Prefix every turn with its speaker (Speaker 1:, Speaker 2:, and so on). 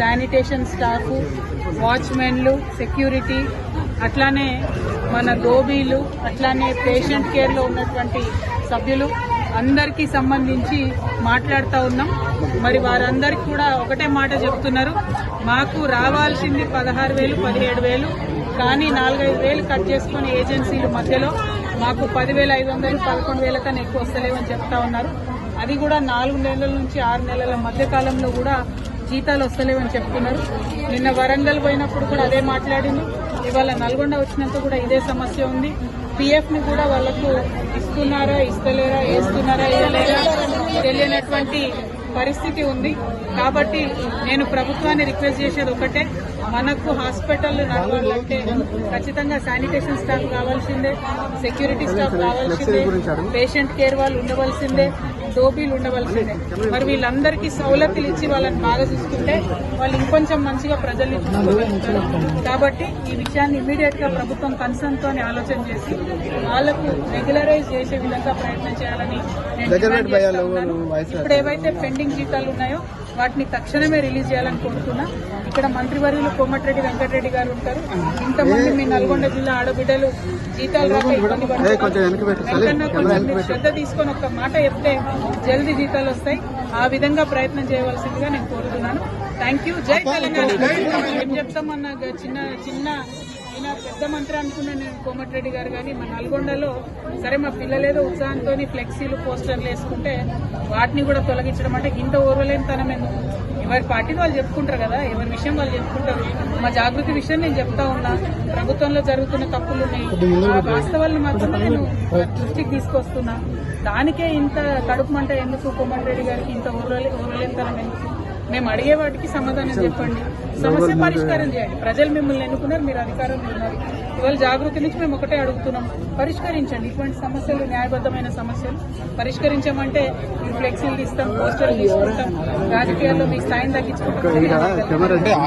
Speaker 1: Sanitation staff వాచ్మెన్లు security అట్లానే మన గోబీలు అట్లానే పేషెంట్ కేర్లో ఉన్నటువంటి సభ్యులు అందరికీ సంబంధించి మాట్లాడుతూ ఉన్నాం. మరి వారందరికీ కూడా ఒకటే మాట చెప్తున్నారు. మాకు రావాల్సింది పదహారు వేలు పదిహేడు వేలు కానీ నాలుగైదు వేలు కట్ చేసుకుని ఏజెన్సీలు మధ్యలో. మాకు పదివేల ఐదు వందలు పదకొండు వేల కన్నా ఎక్కువ వస్తలేవని చెప్తా ఉన్నారు. అది కూడా నాలుగు నెలల నుంచి ఆరు నెలల మధ్య కాలంలో కూడా జీతాలు వస్తలేవని చెప్తున్నారు. నిన్న వరంగల్ పోయినప్పుడు కూడా అదే మాట్లాడింది. ఇవాళ నల్గొండ వచ్చినంత కూడా ఇదే సమస్య ఉంది. పిఎఫ్ని కూడా వాళ్ళకు ఇస్తున్నారా ఇస్తలేరా వేస్తున్నారా ఇవ్వలేరా తెలియనటువంటి పరిస్థితి ఉంది. కాబట్టి నేను ప్రభుత్వాన్ని రిక్వెస్ట్ చేసేది ఒకటే. మనకు హాస్పిటల్ నడవాలంటే ఖచ్చితంగా శానిటేషన్ స్టాఫ్ కావాల్సిందే సెక్యూరిటీ స్టాఫ్ కావాల్సిందే పేషెంట్ కేర్ వాళ్ళు ఉండవలసిందే డోబీలు ఉండవలసిందే. మరి వీళ్ళందరికీ సౌలతులు ఇచ్చి వాళ్ళని బాగా చూసుకుంటే వాళ్ళు ఇంకొంచెం మంచిగా ప్రజల్ని చూసుకోగలుగుతారు. కాబట్టి ఈ విషయాన్ని ఇమీడియట్గా ప్రభుత్వం కన్సర్న్ తోని ఆలోచన చేసి వాళ్ళకు రెగ్యులరైజ్ చేసే విధంగా ప్రయత్నం చేయాలని నేను డిమాండ్ చేస్తా ఉన్నాను. ఇప్పుడు ఏవైతే పెండింగ్ జీతాలు ఉన్నాయో వాటిని తక్షణమే రిలీజ్ చేయాలని కోరుతున్నా. ఇక్కడ మంత్రివర్యులు కోమటిరెడ్డి వెంకటరెడ్డి గారు ఉంటారు. ఇంతమంది మీ నల్గొండ జిల్లా ఆడబిడ్డలు జీతాలు రాక ఇబ్బంది పడుతున్నారు. వెంకన్న కొంచెం మీరు శ్రద్ధ తీసుకొని ఒక మాట చెప్తే జల్దీ జీతాలు వస్తాయి. ఆ విధంగా ప్రయత్నం చేయవలసిందిగా నేను కోరుతున్నాను. థ్యాంక్ యూ జై తెలంగాణ. ఏం చెప్తామన్న చిన్న చిన్న ఈయన పెద్ద మంత్రి అనుకున్నాను నేను కోమటిరెడ్డి గారు కానీ మా నల్గొండలో. సరే మా పిల్లలేదో ఉత్సాహంతో ఫ్లెక్సీలు పోస్టర్లు వేసుకుంటే వాటిని కూడా తొలగించడం అంటే ఇంత ఓర్వలేని తనం ఎందుకు? ఎవరి పార్టీని వాళ్ళు చెప్పుకుంటారు కదా ఎవరి విషయం వాళ్ళు చెప్పుకుంటారు. మా జాగృతి విషయం నేను చెప్తా ఉన్నా. ప్రభుత్వంలో జరుగుతున్న తప్పులు ఉన్నాయి. ఆ వాస్తవాలను మాత్రమే నేను దృష్టికి తీసుకొస్తున్నా. దానికే ఇంత కడుపు మంట ఎందుకు? కోమటిరెడ్డి గారికి ఇంత ఓర్వలే ఓర్వలేనితనం ఎందుకు? మేము అడిగే వాటికి సమాధానం చెప్పండి. సమస్య పరిష్కారం చేయండి. ప్రజలు మిమ్మల్ని ఎన్నుకున్నారు మీరు అధికారంలో ఉన్నారు ఇవాళ జాగృతి నుంచి మేము ఒకటే అడుగుతున్నాం. పరిష్కరించండి. ఇటువంటి సమస్యలు న్యాయబద్ధమైన సమస్యలు పరిష్కరించమంటే మీరు ఫ్లెక్సీలు ఇస్తాం పోస్టర్లు తీసుకుంటాం. రాజకీయాల్లో మీ స్థాయిని తగ్గించుకుంటాం.